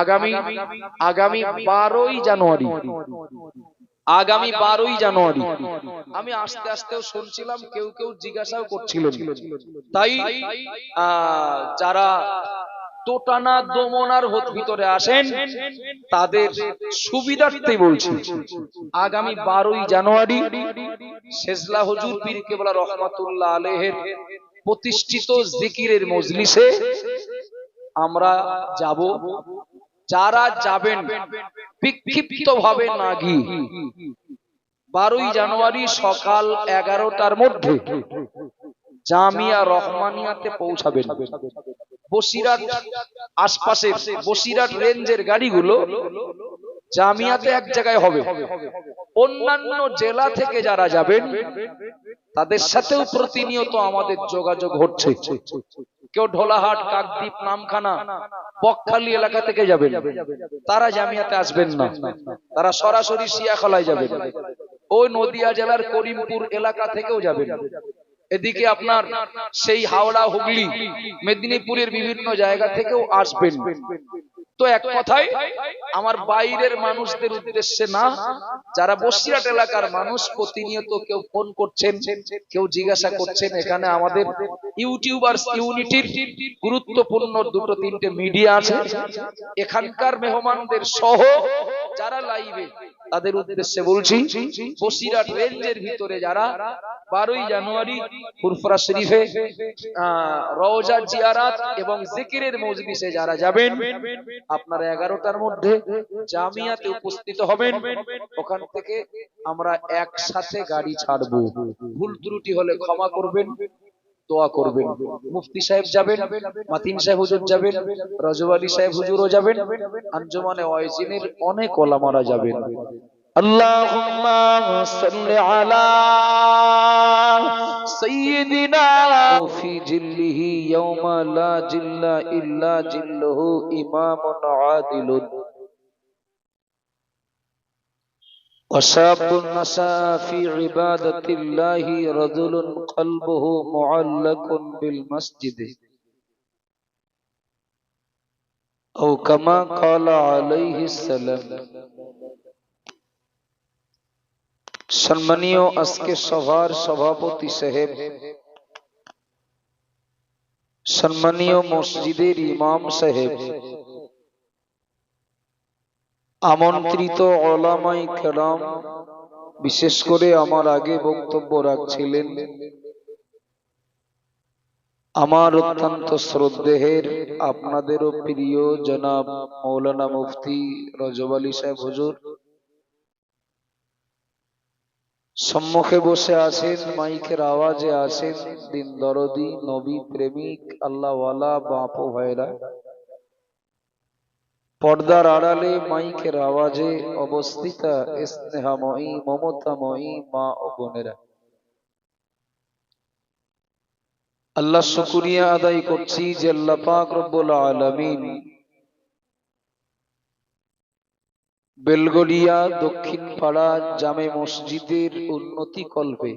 আগামী আগামী বারোই জানুয়ারি। আগামী বারোই জানুয়ারি। আমি আস্তে আস্তেও শুনছিলাম, কেউ কেউ জিজ্ঞাসাও করছিল তাই যারা তোটানা, দমনার ভিতরে আসেন, তাদের সুবিধার্থে বলছি, আগামী বারোই জানুয়ারি শেজলা হুজুর পীর কেবলা রহমাতুল্লাহ আলেহের প্রতিষ্ঠিত জিকিরের মজলিসে আমরা যাব। যারা যাবেন বিক্ষিপ্ত ভাবে না গিয়ে বারোই জানুয়ারি সকাল এগারোটার মধ্যে জামিয়া রহমানিয়াতে পৌঁছাবেন। বসিরাট আশপাশের বসিরাট রেঞ্জের গাড়িগুলো জামিয়াতে এক জায়গায় হবে। অন্যান্য জেলা থেকে যারা যাবেন, তাদের সাথেও প্রতিনিয়ত আমাদের যোগাযোগ হচ্ছে। কেউ ঢোলাহাট, কাকদ্বীপ, নামখানা, বকখালি এলাকা থেকে যাবেন। তারা জামিয়াতে আসবেন না। তারা সরাসরি শিয়াখলায় যাবেন। ওই নদিয়া জেলার করিমপুর এলাকা থেকেও যাবেন। এদিকে আপনার সেই হাওড়া, হুগলি, মেদিনীপুরের বিভিন্ন জায়গা থেকেও আসবেন। তো এক কথায়, আমার বাইরের মানুষদের উদ্দেশ্যে না, যারা বসিরাট এলাকার মানুষ, প্রতিনিয়ত কেউ ফোন করছেন, কেউ জিজ্ঞাসা করছেন, এখানে আমাদের ইউটিউবার ইউনিটির গুরুত্বপূর্ণ দুটো তিনটে মিডিয়া আছে। এখানকার মেহমানদের সহ যারা লাইভে তাদের উদ্দেশ্যে বলছি, বসিরহাট রেঞ্জের ভিতরে যারা, বারোই জানুয়ারি ফুরফুরা শরীফে রওজা জিয়ারাত এবং জিকিরের মজলিসে যারা যাবেন, আপনারা এগারোটার মধ্যে জামিয়াতে উপস্থিত হবেন। ওখান থেকে আমরা একসাথে গাড়ি ছাড়বো। ভুল ত্রুটি হলে ক্ষমা করবেন। দোয়া করবেন। মুফতি সাহেব যাবেন মাতিন সাহেব হুজুর যাবেন, রাজু আলী সাহেব হুজুরও যাবেন, আঞ্জমানে ওয়াইজিনের অনেক ওলামারা যাবেন। আল্লাহুম্মা সাল্লি আলা সাইয়্যিদিনা ফি জিল্লিহি ইয়াওমা লা জিল্লা ইল্লা জিল্লুহু ইমামুন আদিলুন। وساب المساء في عبادة الله رجل قلبه معلق بالمسجد. أو كما قال عليه السلام. سنمنیو، اس کے سوار سبھاپتی صاحب. سنمنیو مسجد امام صاحب. আমন্ত্রিত ওলামাই কেরাম, বিশেষ করে আমার আগে বক্তব্য রাখছিলেন আমার অত্যন্ত শ্রদ্ধেহের, আপনাদেরও প্রিয় জনাব মৌলানা মুফতি রজব আলী সাহেব হুজুর। সম্মুখে বসে আছেন, মাইকের আওয়াজে আছেন দিন দরদি নবী প্রেমিক, আল্লাহওয়ালা, বাপো ভাইরা। পর্দার আড়ালে মাইকের আওয়াজে অবস্থিতা স্নেহাময়ী, মমতাময়ী মা ও বোনেরা। আল্লাহ শুকুরিয়া আদায় করছি যে আল্লাহ পাক রব্বুল আলামিন বেলগড়িয়া দক্ষিণ পাড়া জামে মসজিদের উন্নতি কল্পে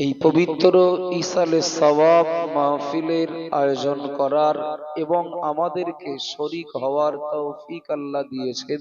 এই পবিত্র ইসালে সওয়াব মাহফিলের আয়োজন করার এবং আমাদেরকে শরিক হওয়ার তৌফিক আল্লাহ দিয়েছেন।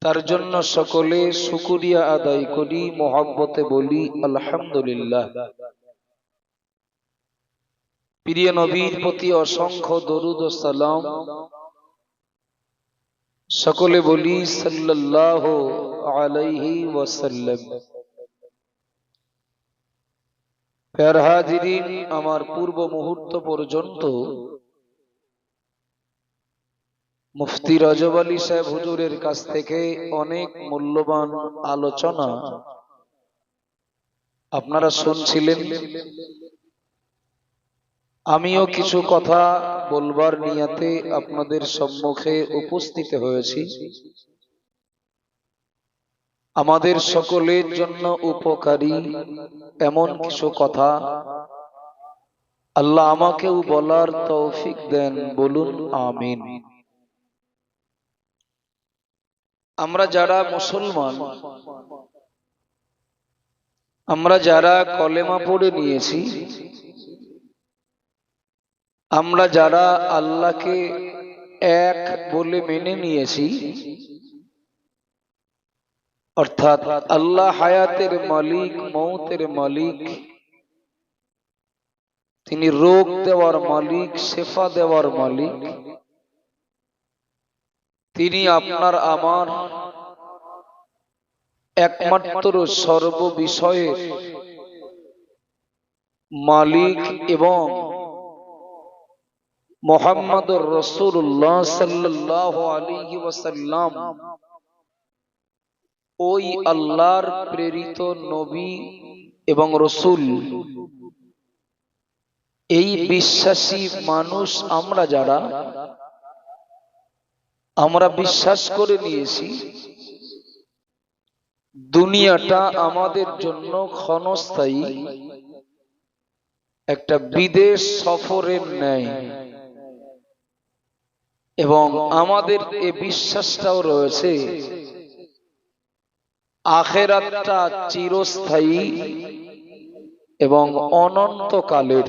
তার জন্য সকলে শুকুরিয়া আদায় করি, মোহাব্বতে বলি, আলহামদুলিল্লাহ। প্রিয় নবীর প্রতি অসংখ্য দরুদ সালাম। সকলে বলি, সাল্লাল্লাহু আলাইহি ওয়াসাল্লাম। আমার পূর্ব মুহূর্ত পর্যন্ত মুফতি রজব আলী সাহেব হুজুরের কাছ থেকে অনেক মূল্যবান আলোচনা আপনারা শুনছিলেন। আমিও কিছু কথা বলবার নিয়াতে আপনাদের সম্মুখে উপস্থিত হয়েছি। আমাদের সকলের জন্য উপকারী এমন কিছু কথা আল্লাহ আমাকেও বলার তৌফিক দেন বলুন আমিন। আমরা যারা মুসলমান আমরা যারা কলেমা পড়ে নিয়েছি আমরা যারা আল্লাহকে এক বলে মেনে নিয়েছি অর্থাৎ আল্লাহ হায়াতের মালিক, মৌতের মালিক। তিনি রোগ দেওয়ার মালিক, শেফা দেওয়ার মালিক। তিনি আপনার আমার একমাত্র সর্ব বিষয়ের মালিক এবং মোহাম্মদুর রসুল্লাহ সাল্লাহ আলী ওয়াসাল্লাম। ওই আল্লাহর প্রেরিত নবী এবং রসুল। এই বিশ্বাসী মানুষ আমরা যারা, আমরা বিশ্বাস করে নিয়েছি, দুনিয়াটা আমাদের জন্য ক্ষণস্থায়ী, একটা বিদেশ সফরের ন্যায়। এবং আমাদের এ বিশ্বাসটাও রয়েছে আখেরাতটা চিরস্থায়ী এবং অনন্তকালের।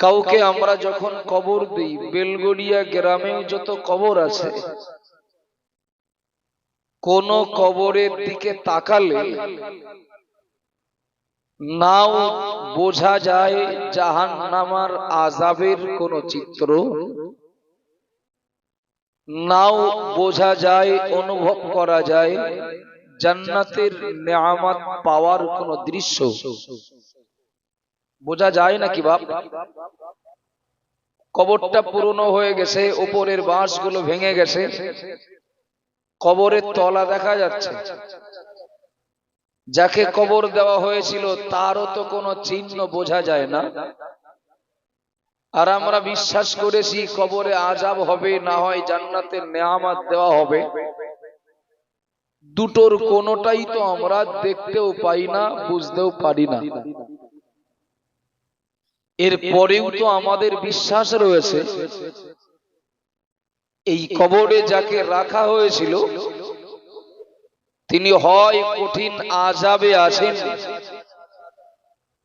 কাউকে আমরা যখন কবর দিই, বেলগড়িয়া গ্রামে যত কবর আছে, কোন কবরের দিকে তাকালে নাও বোঝা যায় জাহান নামার আজাবের কোন চিত্র। নাও বোঝা যায়, অনুভব করা যায়, জান্নাতের নেয়ামত পাওয়ার কোন দৃশ্য। বোঝা যায় নাকি বাপ? কবরটা পুরনো হয়ে গেছে উপরের বাঁশগুলো ভেঙে গেছে, কবরের তলা দেখা যাচ্ছে। যাকে কবর দেওয়া হয়েছিল, তারও তো কোনো চিহ্ন বোঝা যায় না। আর আমরা বিশ্বাস করেছি কবরে আজাব হবে, না হয় জান্নাতের নেয়ামাত দেওয়া হবে। দুটোর কোনোটাই তো আমরা দেখতেও পাই না, বুঝতেও পারি না। এর পরেও তো আমাদের বিশ্বাস রয়েছে। এই কবরে যাকে রাখা হয়েছিল, তিনি হয় কঠিন আজাবে আছেন।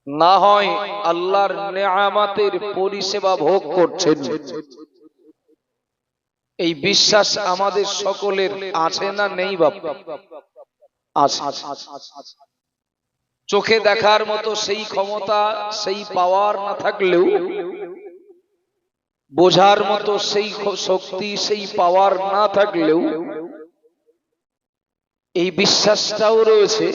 না হয় আল্লাহর নেয়ামাতের পরিষেবা ভোগ করছেন। এই বিশ্বাস আমাদের সকলের আছে না নেই চোখে দেখার মতো সেই ক্ষমতা, সেই পাওয়ার না থাকলেও, বোঝার মতো সেই শক্তি, সেই পাওয়ার না থাকলেও, এই বিশ্বাসটাও রয়েছে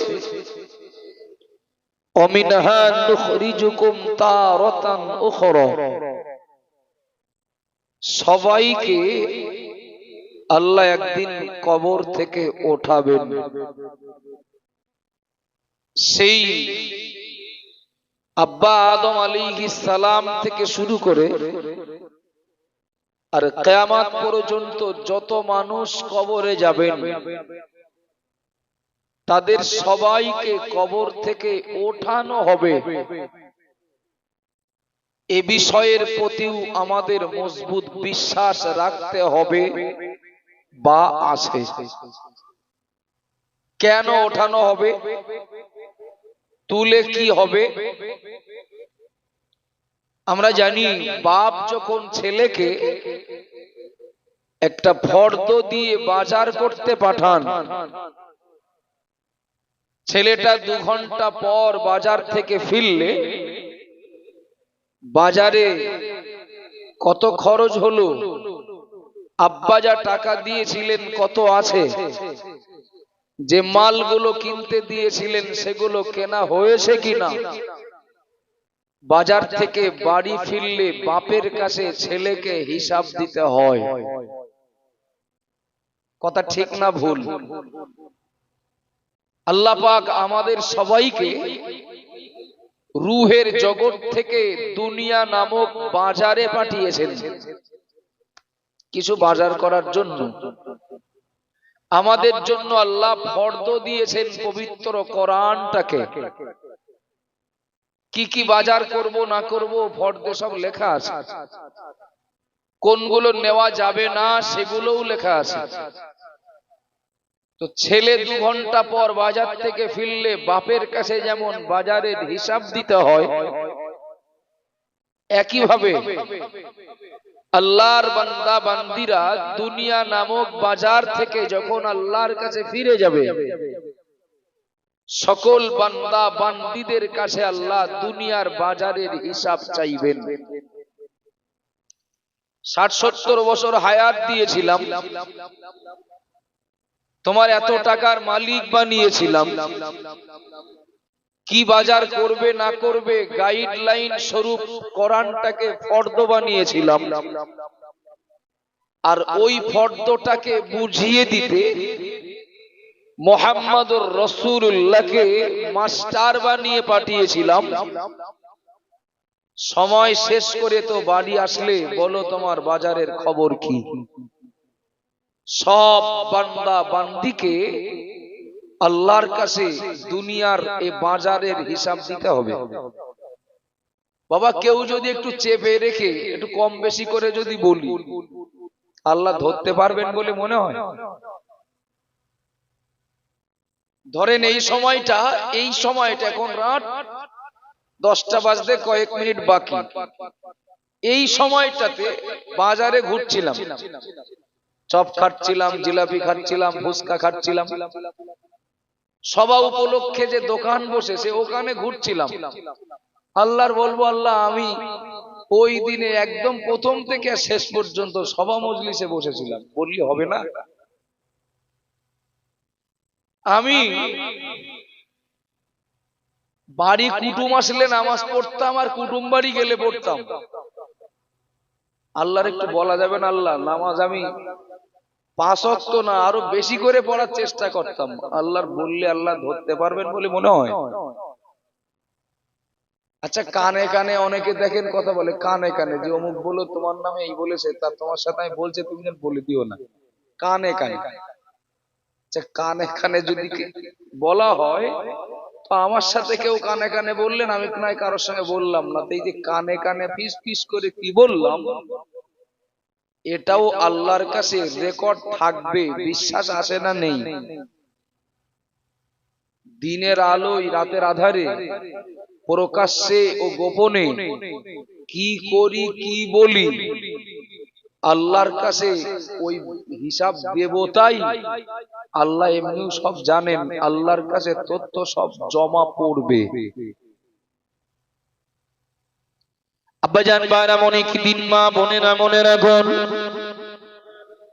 সবাইকে আল্লাহ একদিন কবর থেকে ওঠাবেন। সেই আব্বা আদম আলী সালাম থেকে শুরু করে আর কেয়ামাত পর্যন্ত যত মানুষ কবরে যাবেন তাদের সবাইকে কবর থেকে ওঠানো হবে। এ বিষয়ের প্রতিও আমাদের মজবুত বিশ্বাস রাখতে হবে বা আছে। কেন ওঠানো হবে? তুলে কি হবে? আমরা জানি বাপ যখন ছেলেকে একটা ফর্দ দিয়ে বাজার করতে পাঠান ছেলেটা দু ঘণ্টা পর বাজার থেকে ফিরলে, বাজারে কত খরচ হলো? আব্বা যা টাকা দিয়েছিলেন কত আছে? যে মালগুলো কিনতে দিয়েছিলেন, সেগুলো কেনা হয়েছে কিনা? বাজার থেকে বাড়ি ফিরলে বাপের কাছে ছেলেকে হিসাব দিতে হয়। কথা ঠিক না ভুল? আল্লাহ পাক আমাদের সবাইকে রুহের জগৎ থেকে দুনিয়া নামক বাজারে পাঠিয়েছেন। কিছু বাজার করার জন্য। আমাদের জন্য আল্লাহ ফর্দ দিয়েছেন পবিত্র কোরআনটাকে। কি কি বাজার করব, না করব, ফর্দে সব লেখা আছে। কোনগুলো নেওয়া যাবে না, সেগুলোও লেখা আছে। তো ছেলে দু ঘণ্টা পর বাজার থেকে ফিরলে বাপের কাছে যেমন বাজারের হিসাব দিতে হয়, একইভাবে আল্লাহর বান্দা, বান্দিরা দুনিয়া নামক বাজার থেকে যখন আল্লাহর কাছে ফিরে যাবে, সকল বান্দা, বান্দিদের কাছে আল্লাহ দুনিয়ার বাজারের হিসাব চাইবেন। ষাট সত্তর বছর হায়াত দিয়েছিলাম। তোমার এত টাকার মালিক বানিয়েছিলাম। কি বাজার করবে, না করবে গাইডলাইন স্বরূপ কোরআনটাকে ফর্দ বানিয়েছিলাম। আর ওই ফর্দটাকে বুঝিয়ে দিতে মোহাম্মদুর রসুল্লাহকে মাস্টার বানিয়ে পাঠিয়েছিলাম। সময় শেষ করে তো বাড়ি আসলে, বলো তোমার বাজারের খবর কি? সব বান্দা বান্দিকে আল্লাহর কাছে দুনিয়ার এ বাজারের হিসাব দিতে হবে। বাবা, কেউ যদি একটু চেপে রেখে, একটু কম বেশি করে যদি বলি, আল্লাহ ধরতে পারবেন বলে মনে হয়? ধরেন এই সময়টা এই সময়টা এখন রাত দশটা বাজতে কয়েক মিনিট বাকি। এই সময়টাতে বাজারে ঘুরছিলাম। চপ খাচ্ছিলাম, জিলাপি খাচ্ছিলাম, ফুচকা খাচ্ছিলাম। সভা উপলক্ষে যে দোকান বসেছে ওখানে ঘুরছিলাম। আল্লাহর বলব, আল্লাহ, আমি ওই দিনে একদম প্রথম থেকে শেষ পর্যন্ত সভা মজলিসে বসেছিলাম। বললি হবে না? আমি বাড়ি কুটুম আসলে নামাজ পড়তাম আর কুটুম বাড়ি গেলে পড়তাম। আল্লাহর একটু বলা যাবে না, আল্লাহ, নামাজ আমি পাঁচ অক্ত না, আরও বেশি করে পড়ার চেষ্টা করতাম। আল্লাহর বললে আল্লাহ ধরতে পারবেন বলে মনে হয়। আচ্ছা কানে কানে অনেকে দেখেন কথা বলে, কানে কানে, যে অমুক বলো তোমার নামে এই বলেছে, তা তোমার সাথে আমি বলছে, তুমি যেন বলে দিও না। কানে কানে। আচ্ছা কানে কানে যদি বলা হয়, তো আমার সাথে কেউ কানে কানে বললেন, আমি কারোর সঙ্গে বললাম না। তো এই যে কানে কানে পিস পিস করে কি বললাম এটাও আল্লাহর কাছে রেকর্ড থাকবে বিশ্বাস আসে না নেই। দিনের আলোয় রাতের আধারে প্রকাশ্যে ও গোপনে কি করি কি বলি আল্লাহর কাছে ওই হিসাব দেবতাই আল্লাহ এমনিও সব জানেন আল্লাহর কাছে তথ্য সব জমা পড়বে। আব্বাজান বাইরা মনে কি দিন মা, বোনেরা মনে রাখুন,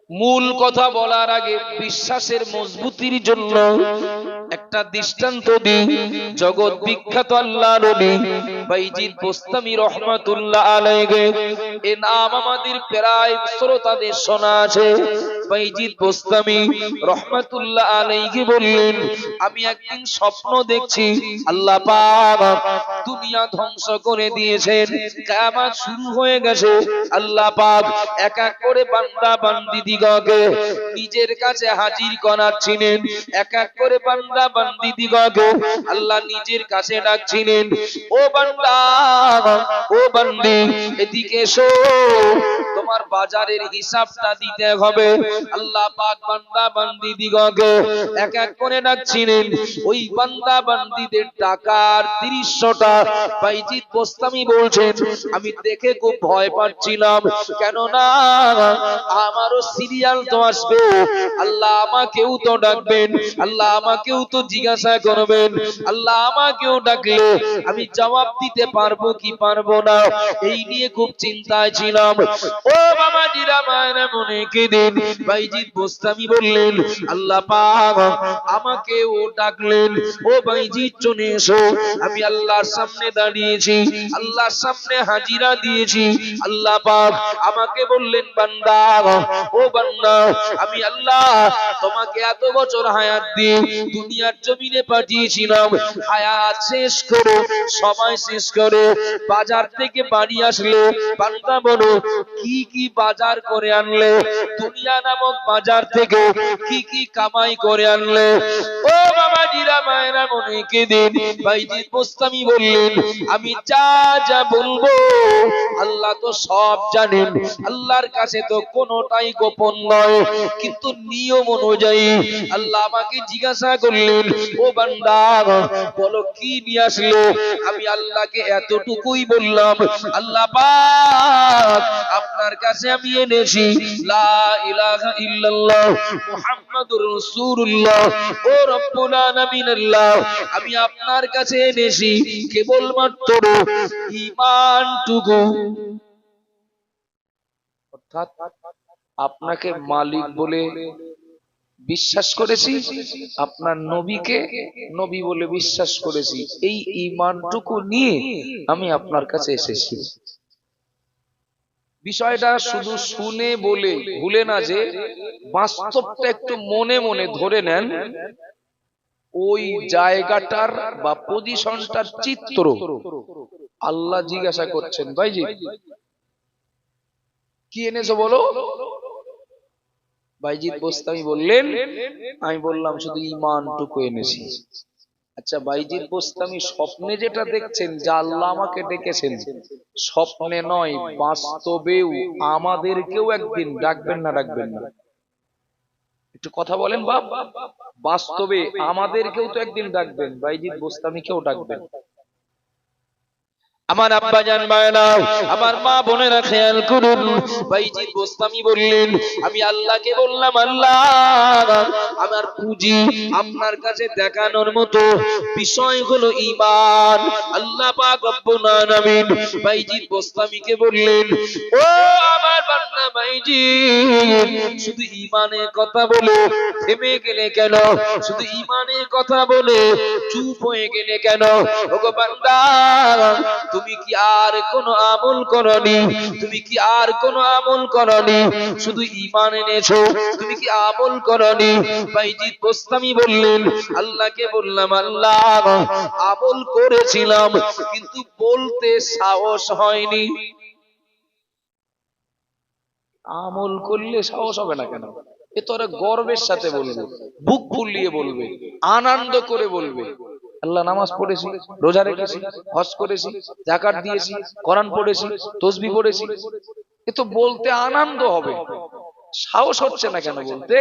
মূল কথা বলার আগে বিশ্বাসের মজবুতির জন্য একটা দৃষ্টান্ত দিই। জগৎ বিখ্যাত আল্লাহ রবি বাইজিদ বোস্তামি রহমাতুল্লাহ আলাইহি, এ নাম আমাদের প্রায় শ্রোতাদের শোনা আছে। এক এক করে নিজের কাছে হাজির করাচ্ছিলেন। এক এক করে বান্দা বান্দি দিগকে আল্লাহ নিজের কাছে ডাকছিলেন, ও বান্দা, ও বান্দি, এদিকে এসো। তোমার বাজারের হিসাবটা দিতে হবে। আল্লাহ পাক বান্দা বান্দি দিগকে এক এক করে ডাকছিলেন। ওই বান্দা বান্দিদের টাকার তিরিশটা বাইজিৎ বোস্তামি বলছেন। আমি দেখে খুব ভয় পাচ্ছিলাম। কেননা আমারও সিরিয়াল তো আসবে। আল্লাহ আমাকেও তো ডাকবেন। আল্লাহ আমাকেও তো জিজ্ঞাসা করবেন। আল্লাহ আমাকেও ডাকলে আমি জবাব দিতে পারব কি পারব না? এই নিয়ে খুব চিন্তায় ছিলাম। ও বাবা জিরা মায়েরা মনে কেদিন বললেন, আল্লাহ পাক আমাকে ও ডাকলেন, ও চলে এসো। আমি আল্লাহর সামনে দাঁড়িয়েছি, আল্লাহর সামনে হাজিরা দিয়েছি। আল্লাহ পাক আমাকে বললেন, বান্দা, ও বান্দা, আমি আল্লাহ তোমাকে এত বছর হায়াত দিয়ে দুনিয়ার জমিনে পাঠিয়েছিলাম। হায়াত শেষ করো, সময় শেষ করে। বাজার থেকে বাড়ি আসলে বান্দা বলো, কি কি বাজার করে আনলে? দুনিয়া নামক বাজার থেকে কি কি কামাই করে আনলে? ও আমি যা যা বলব, আল্লাহ তো সব জানেন। আল্লাহর কাছে তো কোনোটাই গোপন নয়। কিন্তু নিয়ম অনুযায়ী আল্লাহ আমাকে জিজ্ঞাসা করলেন, ও বান্দা, বলো কি নিয়ে আসলো? আমি আল্লাহকে এতটুকুই বললাম, আল্লাহ পাক আপনার কাছে আমি এনেছি। লা ইলাহা ইল্লাল্লাহ, মুহাম্মাদুর রাসূলুল্লাহ। ও রব্বুল আমি আপনার কাছে এনেছি কেবলমাত্র ঈমানটুকু অর্থাৎ আপনাকে মালিক বলে বিশ্বাস করেছি, আপনার নবীকে নবী বলে বিশ্বাস করেছি। এই ইমানটুকু নিয়ে আমি আপনার কাছে এসেছি। বিষয়টা শুধু শুনে বলে ভুলে না যে, বাস্তবটা একটু মনে মনে ধরে নেন। ওই জায়গাটার বা পজিশনটার চিত্র। আল্লাহ জিজ্ঞাসা করছেন ভাইজি কি এনেছো বলো? বাইজিৎ বোস্তামি বললেন আমি বললাম শুধু ইমানটুকু এনেছি। আচ্ছা বাইজিৎ বোস্তামি স্বপ্নে যেটা দেখছেন যা আল্লাহ আমাকে ডেকেছেন। স্বপ্নে নয় বাস্তবেও আমাদেরকেও একদিন ডাকবেন না। ডাকবেন না। একটু কথা বলেন বাপ। বাস্তবে আমাদেরকেও তো একদিন ডাকবেন বাইজিৎ বোস্তামিকেও ডাকবেন। আমার আব্বা জান মায়না আমার মা বোনেরা খেয়াল করুন। বাইজিৎ বোস্তামি বললেন, আমি আল্লাহকে বললাম, আল্লাহ, আমার পুঁজি আপনার কাছে দেখানোর মতো বিষয় হলো ঈমান। আল্লাহ পাক রব্বুল আলামিন বাইজিৎ বোস্তামিকে বললেন, ও আমার বান্দা বাইজিৎ শুধু ঈমানের কথা বলে থেমে গেলে কেন? শুধু ঈমানের কথা বলে চুপ হয়ে গেলে কেন? ওগো বান্দা তুমি কি আর কোনো আমল করনি? তুমি কি আর কোনো আমল করনি? শুধু ঈমান এনেছো? তুমি কি আমল করনি? বাইজিৎ গোস্তামি বললেন, আল্লাহকে বললাম, আল্লাহ, আমল করেছিলাম, কিন্তু বলতে সাহস হয়নি। আমল করলে সাহস হবে না কেন? এ তোরা গর্বের সাথে বলবে, বুক ফুলিয়ে বলবে, আনন্দ করে বলবে। আল্লাহ নামাজ পড়েছি, রোজা রেখেছি, হজ করেছি জাকাত দিয়েছি, কোরআন পড়েছি তসবি পড়েছি। এ তো বলতে আনন্দ হবে। সাহস হচ্ছে না কেন বলতে?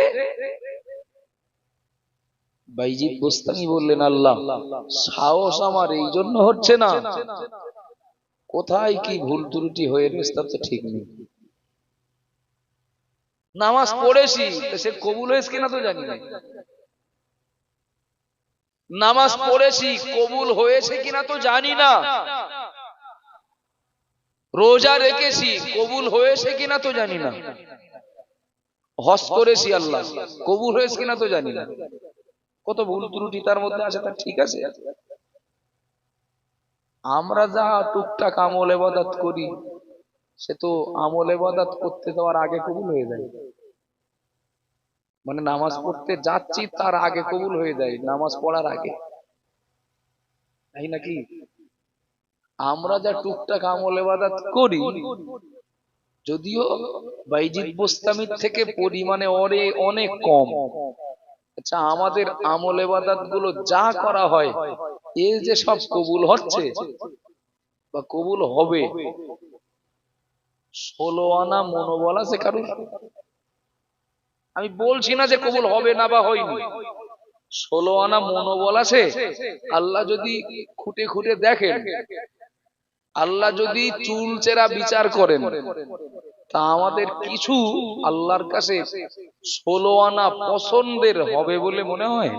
বললেন, আল্লাহ, সাহস আমার এই জন্য হচ্ছে না। কোথায় কি ভুল ত্রুটি হয়ে তো ঠিক নেই। নামাজ পড়েছি সে কবুল হয়েছে কিনা তো জানি না। নামাজ পড়েছি, কবুল হয়েছে কিনা তো জানি না। রোজা রেখেছি, কবুল হয়েছে কিনা তো জানি না। হজ করেছি আল্লাহ, কবুল হয়েছে কিনা তো জানি না। কত ভুল ত্রুটি তার মধ্যে আছে, তা ঠিক আছে। আমরা যা টুকটাক আমল এবাদত করি, সে তো আমল এবাদত করতে যাওয়ার আগে কবুল হয়ে যায়। মানে নামাজ পড়তে যাচ্ছি, তার আগে কবুল হয়ে যায় নামাজ পড়ার আগে। তাই নাকি? আমরা যা টুকটাক আমল এবাদত করি, যদিও বাইজিৎ বোস্তামির থেকে পরিমাণে অরে অনেক কম। আচ্ছা আমাদের আমল এবাদতগুলো যা করা হয়, এ যে সব কবুল হচ্ছে বা কবুল হবে, ষোলো আনা মনোবল আছে কারণ আমি বলছি না যে কবুল হবে না বা হয়নি। ষোলো আনা মনোবল আছে। আল্লাহ যদি খুঁটে খুঁটে দেখেন, আল্লাহ যদি চুল চেরা বিচার করেন, তা আমাদের কিছু আল্লাহর কাছে ষোলো আনা পছন্দের হবে বলে মনে হয়?